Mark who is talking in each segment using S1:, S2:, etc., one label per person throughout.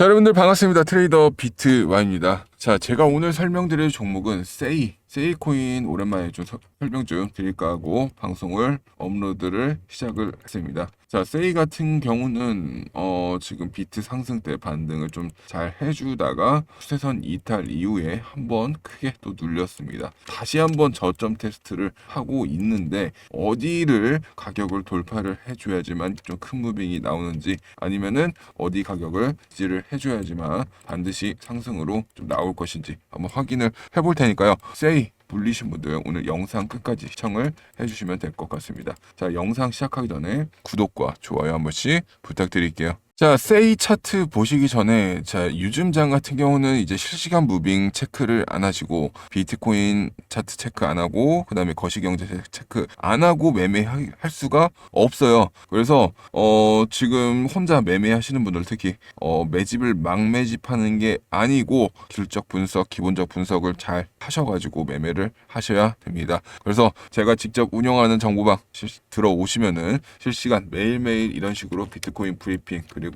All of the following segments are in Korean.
S1: 자, 여러분들 반갑습니다. 트레이더 비트 와입니다. 자, 제가 오늘 설명드릴 종목은 세이, 세이 코인 오랜만에 좀 서- 설명 좀 드릴까 하고 방송을 업로드를 시작을 했습니다. 자, 세이 같은 경우는 어, 지금 비트 상승 때 반등을 좀 잘 해주다가 추세선 이탈 이후에 한번 크게 또 눌렸습니다. 다시 한번 저점 테스트를 하고 있는데 어디를 가격을 돌파를 해줘야지만 좀 큰 무빙이 나오는지 아니면은 어디 가격을 지지를 해줘야지만 반드시 상승으로 좀 나올 것인지 한번 확인을 해볼 테니까요. 세이 물리신 분들 오늘 영상 끝까지 시청을 해주시면 될 것 같습니다. 자 영상 시작하기 전에 구독과 좋아요 한 번씩 부탁드릴게요. 자, 세이 차트 보시기 전에 자, 유즘장 같은 경우는 이제 실시간 무빙 체크를 안 하시고 비트코인 차트 체크 안 하고 그다음에 거시경제 체크 안 하고 매매할 수가 없어요. 그래서 어 지금 혼자 매매하시는 분들 특히 어 매집을 막 매집하는 게 아니고 길적 분석, 기본적 분석을 잘 하셔 가지고 매매를 하셔야 됩니다. 그래서 제가 직접 운영하는 정보방 실- 들어오시면은 실시간 매일매일 이런 식으로 비트코인 브리핑 그리고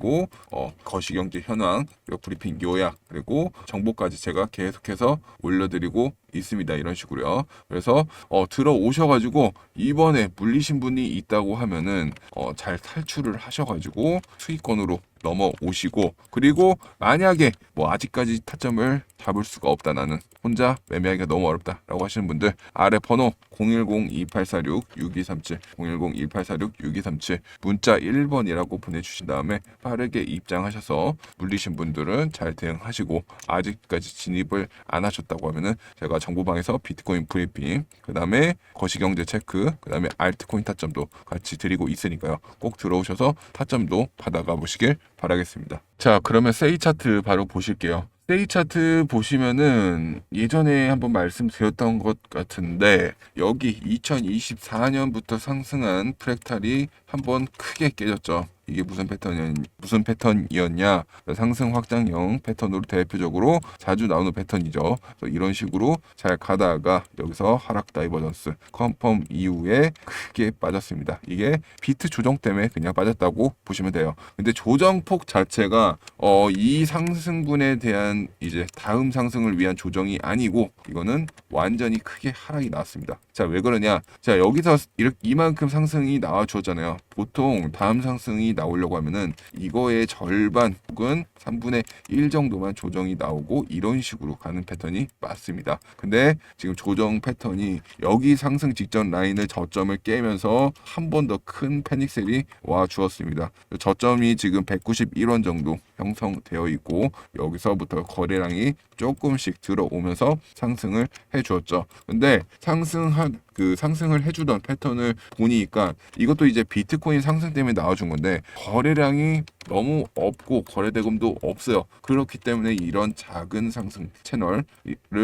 S1: 어 거시경제 현황 그리고 브리핑 요약 그리고 정보까지 제가 계속해서 올려드리고 있습니다. 이런 식으로요. 그래서 어 들어오셔가지고 이번에 물리신 분이 있다고 하면은 어 잘 탈출을 하셔가지고 수익권으로 넘어오시고 그리고 만약에 뭐 아직까지 타점을 잡을 수가 없다 나는 혼자 매매하기가 너무 어렵다 라고 하시는 분들 아래 번호 010-2846-6237 010-2846-6237 문자 1번이라고 보내주신 다음에 빠르게 입장하셔서 물리신 분들은 잘 대응하시고 아직까지 진입을 안 하셨다고 하면은 제가 정보방에서 비트코인 브리핑 그 다음에 거시경제 체크 그 다음에 알트코인 타점도 같이 드리고 있으니까요. 꼭 들어오셔서 타점도 받아가 보시길 바라겠습니다. 자 그러면 세이 차트 바로 보실게요. 세이 차트 보시면은 예전에 한번 말씀드렸던 것 같은데 여기 2024년부터 상승한 프랙탈이 한번 크게 깨졌죠. 이게 무슨 패턴이 무슨 패턴이었냐? 상승 확장형 패턴으로 대표적으로 자주 나오는 패턴이죠. 이런 식으로 잘 가다가 여기서 하락 다이버전스 컨펌 이후에 크게 빠졌습니다. 이게 비트 조정 때문에 그냥 빠졌다고 보시면 돼요. 근데 조정폭 자체가 어, 이 상승분에 대한 이제 다음 상승을 위한 조정이 아니고 이거는 완전히 크게 하락이 나왔습니다. 자, 왜 그러냐? 자, 여기서 이렇게 이만큼 상승이 나와 주었잖아요. 보통 다음 상승이 나오려고 하면은 이거의 절반 혹은 3분의 1 정도만 조정이 나오고 이런 식으로 가는 패턴이 맞습니다. 근데 지금 조정 패턴이 여기 상승 직전 라인을 저점을 깨면서 한 번 더 큰 패닉셀이 와 주었습니다. 저점이 지금 191원 정도 형성되어 있고 여기서부터 거래량이 조금씩 들어오면서 상승을 해 주었죠. 근데 상승한 그 상승을 해주던 패턴을 보니까 이것도 이제 비트코인 상승 때문에 나와준 건데 거래량이 너무 없고 거래 대금도 없어요. 그렇기 때문에 이런 작은 상승 채널을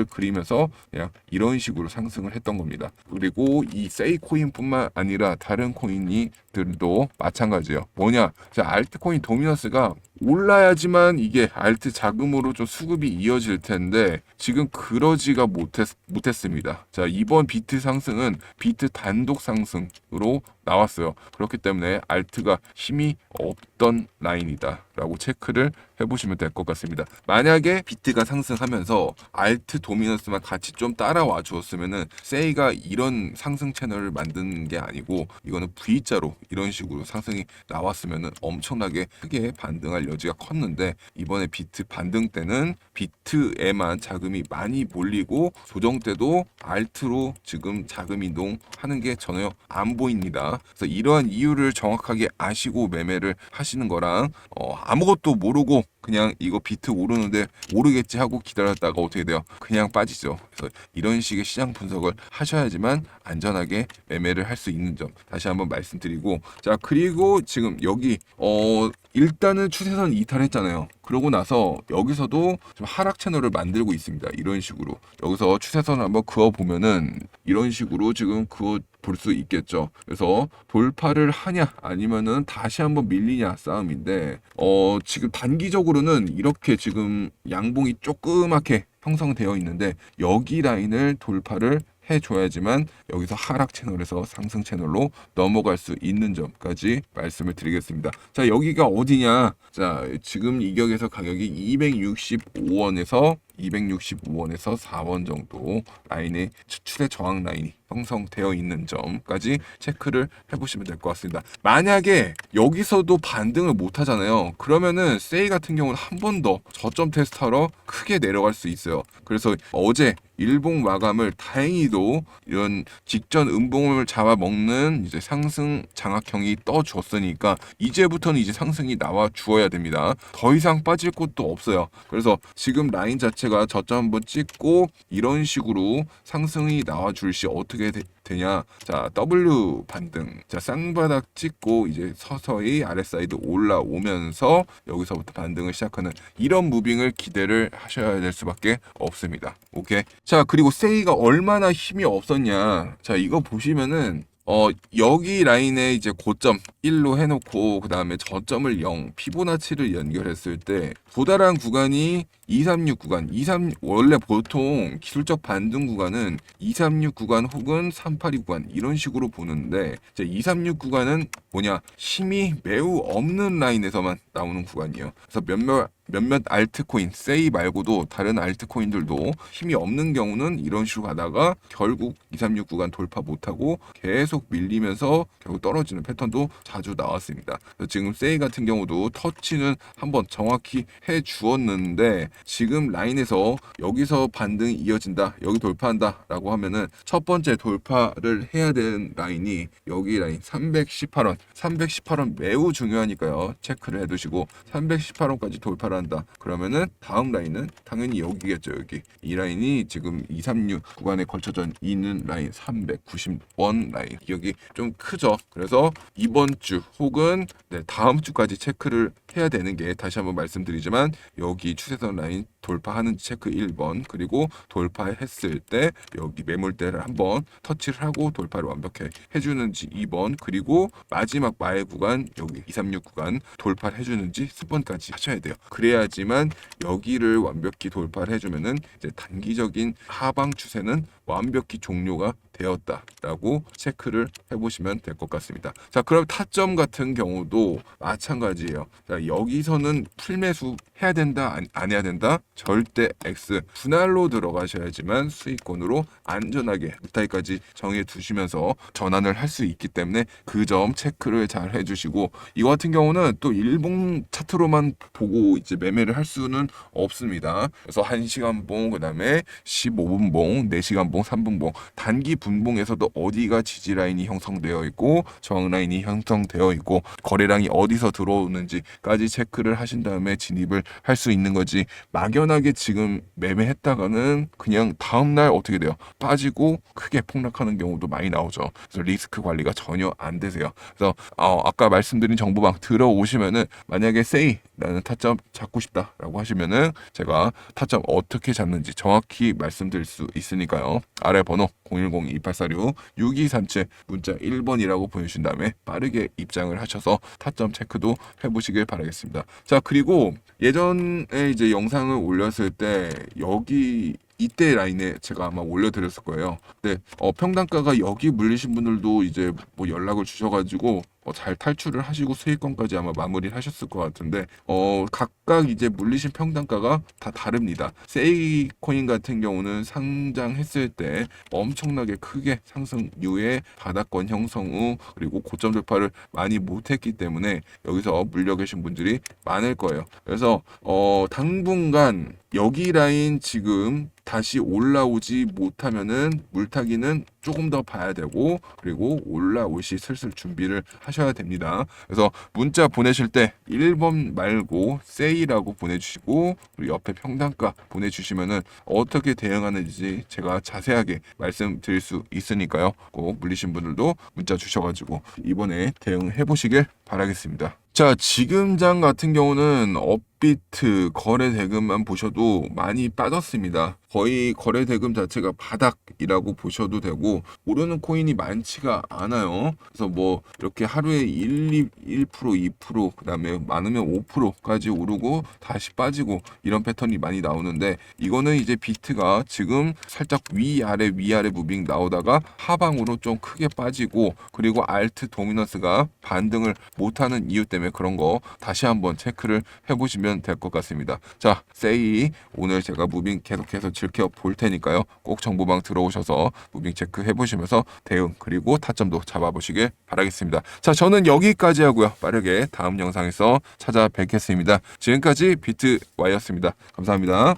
S1: 그리면서 그냥 이런 식으로 상승을 했던 겁니다. 그리고 이 세이 코인뿐만 아니라 다른 코인이 들도 마찬가지예요. 뭐냐? 자, 알트코인 도미너스가 올라야지만 이게 알트 자금으로 좀 수급이 이어질 텐데 지금 그러지가 못했, 못했습니다. 자 이번 비트 상승은 비트 단독 상승으로 나왔어요. 그렇기 때문에 알트가 힘이 없던 라인이다 라고 체크를 해보시면 될 것 같습니다. 만약에 비트가 상승하면서 알트 도미넌스만 같이 좀 따라와 주었으면은 세이가 이런 상승 채널을 만드는 게 아니고 이거는 V자로 이런 식으로 상승이 나왔으면은 엄청나게 크게 반등할 여지가 컸는데 이번에 비트 반등 때는 비트에만 자금이 많이 몰리고 조정 때도 알트로 지금 자금 이동하는 게 전혀 안 보입니다. 그래서 이러한 이유를 정확하게 아시고 매매를 하시는 거랑 어, 아무것도 모르고 그냥 이거 비트 오르는데 오르겠지 하고 기다렸다가 어떻게 돼요? 그냥 빠지죠. 그래서 이런 식의 시장 분석을 하셔야지만 안전하게 매매를 할 수 있는 점 다시 한번 말씀드리고 자 그리고 지금 여기 어 일단은 추세선 이탈했잖아요. 그러고 나서 여기서도 좀 하락 채널을 만들고 있습니다. 이런 식으로 여기서 추세선을 한번 그어 보면은 이런 식으로 지금 그어 볼 수 있겠죠. 그래서 돌파를 하냐 아니면은 다시 한번 밀리냐 싸움인데 어 지금 단기적으로는 이렇게 지금 양봉이 조그맣게 형성되어 있는데 여기 라인을 돌파를 해줘야지만 여기서 하락 채널에서 상승 채널로 넘어갈 수 있는 점까지 말씀을 드리겠습니다. 자 여기가 어디냐? 자 지금 이격에서 가격이 265원에서 265원에서 4원 정도 라인의 추출의 저항 라인이 형성되어 있는 점까지 체크를 해보시면 될 것 같습니다. 만약에 여기서도 반등을 못 하잖아요. 그러면은 세이 같은 경우는 한 번 더 저점 테스트하러 크게 내려갈 수 있어요. 그래서 어제 일봉 마감을 다행히도 이런 직전 음봉을 잡아먹는 이제 상승 장악형이 떠줬으니까 이제부터는 이제 상승이 나와 주어야 됩니다. 더 이상 빠질 곳도 없어요. 그래서 지금 라인 자체가 저점 한번 찍고 이런 식으로 상승이 나와 줄 시 어떻게 되, 되냐? 자 W 반등, 자 쌍바닥 찍고 이제 서서히 아랫사이드 올라오면서 여기서부터 반등을 시작하는 이런 무빙을 기대를 하셔야 될 수밖에 없습니다. 오케이. 자 그리고 세이가 얼마나 힘이 없었냐? 자 이거 보시면은 어 여기 라인에 이제 고점 1로 해놓고 그 다음에 저점을 0 피보나치를 연결했을 때 도달한 구간이 236 구간 23 원래 보통 기술적 반등 구간은 236 구간 혹은 382 구간 이런 식으로 보는데 이제 236 구간은 뭐냐 힘이 매우 없는 라인에서만 나오는 구간이에요 그래서 몇몇 몇몇 알트코인, 세이 말고도 다른 알트코인들도 힘이 없는 경우는 이런 식으로 가다가 결국 236 구간 돌파 못하고 계속 밀리면서 결국 떨어지는 패턴도 자주 나왔습니다. 지금 세이 같은 경우도 터치는 한번 정확히 해 주었는데 지금 라인에서 여기서 반등이 이어진다, 여기 돌파한다 라고 하면은 첫 번째 돌파를 해야 되는 라인이 여기 라인 318원, 318원 매우 중요하니까요. 체크를 해 두시고 318원까지 돌파를 한다. 그러면은 다음 라인은 당연히 여기겠죠. 여기 이 라인이 지금 236 구간에 걸쳐져 있는 라인 390원 라인 여기 좀 크죠. 그래서 이번 주 혹은 네, 다음 주까지 체크를 해야 되는 게 다시 한번 말씀드리지만 여기 추세선 라인 Bye. 돌파하는지 체크 1번 그리고 돌파했을 때 여기 매물대를 한번 터치를 하고 돌파를 완벽하게 해주는지 2번 그리고 마지막 마의 구간 여기 236 구간 돌파를 해주는지 10번까지 하셔야 돼요. 그래야지만 여기를 완벽히 돌파를 해주면은 이제 단기적인 하방 추세는 완벽히 종료가 되었다라고 체크를 해보시면 될 것 같습니다. 자, 그럼 타점 같은 경우도 마찬가지예요. 자, 여기서는 풀매수 해야 된다, 안, 안 해야 된다? 절대 X. 분할로 들어가셔야지만 수익권으로 안전하게 무타이까지 정해 두시면서 전환을 할 수 있기 때문에 그 점 체크를 잘 해주시고 이 같은 경우는 또 일봉 차트로만 보고 이제 매매를 할 수는 없습니다. 그래서 1시간 봉, 그 다음에 15분 봉, 4시간 봉, 3분 봉 단기 분봉에서도 어디가 지지 라인이 형성되어 있고 저항 라인이 형성되어 있고 거래량이 어디서 들어오는지까지 체크를 하신 다음에 진입을 할 수 있는 거지 막연 하게 지금 매매했다가는 그냥 다음 날 어떻게 돼요? 빠지고 크게 폭락하는 경우도 많이 나오죠. 그래서 리스크 관리가 전혀 안 되세요. 그래서 어, 아까 말씀드린 정보방 들어오시면은 만약에 세이 라는 타점 잡고 싶다라고 하시면은 제가 타점 어떻게 잡는지 정확히 말씀드릴 수 있으니까요. 아래 번호 010-2846-6237 문자 1번이라고 보내주신 다음에 빠르게 입장을 하셔서 타점 체크도 해보시길 바라겠습니다. 자 그리고 예전에 이제 영상을 올렸을 때 여기 이때 라인에 제가 아마 올려드렸을 거예요. 근데 어, 평단가가 여기 물리신 분들도 이제 뭐 연락을 주셔가지고 어, 잘 탈출을 하시고 수익권까지 아마 마무리를 하셨을 것 같은데 어, 각각 이제 물리신 평단가가 다 다릅니다. 세이 코인 같은 경우는 상장했을 때 엄청나게 크게 상승 이후에 바닥권 형성 후 그리고 고점 돌파를 많이 못했기 때문에 여기서 물려 계신 분들이 많을 거예요. 그래서 어, 당분간 여기 라인 지금 다시 올라오지 못하면은 물타기는 조금 더 봐야 되고 그리고 올라올 시 슬슬 준비를 하셔야 됩니다. 그래서 문자 보내실 때 1번 말고 세이라고 보내주시고 그리고 옆에 평단가 보내주시면은 어떻게 대응하는지 제가 자세하게 말씀드릴 수 있으니까요. 꼭 물리신 분들도 문자 주셔가지고 이번에 대응해 보시길 바라겠습니다. 자, 지금 장 같은 경우는 업 빅비트 거래 대금만 보셔도 많이 빠졌습니다. 거의 거래 대금 자체가 바닥이라고 보셔도 되고 오르는 코인이 많지가 않아요. 그래서 뭐 이렇게 하루에 1, 2, 1% 2% 그다음에 많으면 5%까지 오르고 다시 빠지고 이런 패턴이 많이 나오는데 이거는 이제 비트가 지금 살짝 위아래 위아래 무빙 나오다가 하방으로 좀 크게 빠지고 그리고 알트 도미넌스가 반등을 못하는 이유 때문에 그런 거 다시 한번 체크를 해보시면 될 것 같습니다. 자, 세이 오늘 제가 무빙 계속해서 지켜볼 테니까요. 꼭 정보방 들어오셔서 무빙 체크 해 보시면서 대응 그리고 타점도 잡아보시길 바라겠습니다. 자, 저는 여기까지 하고요. 빠르게 다음 영상에서 찾아뵙겠습니다. 지금까지 비트 와이였습니다. 감사합니다.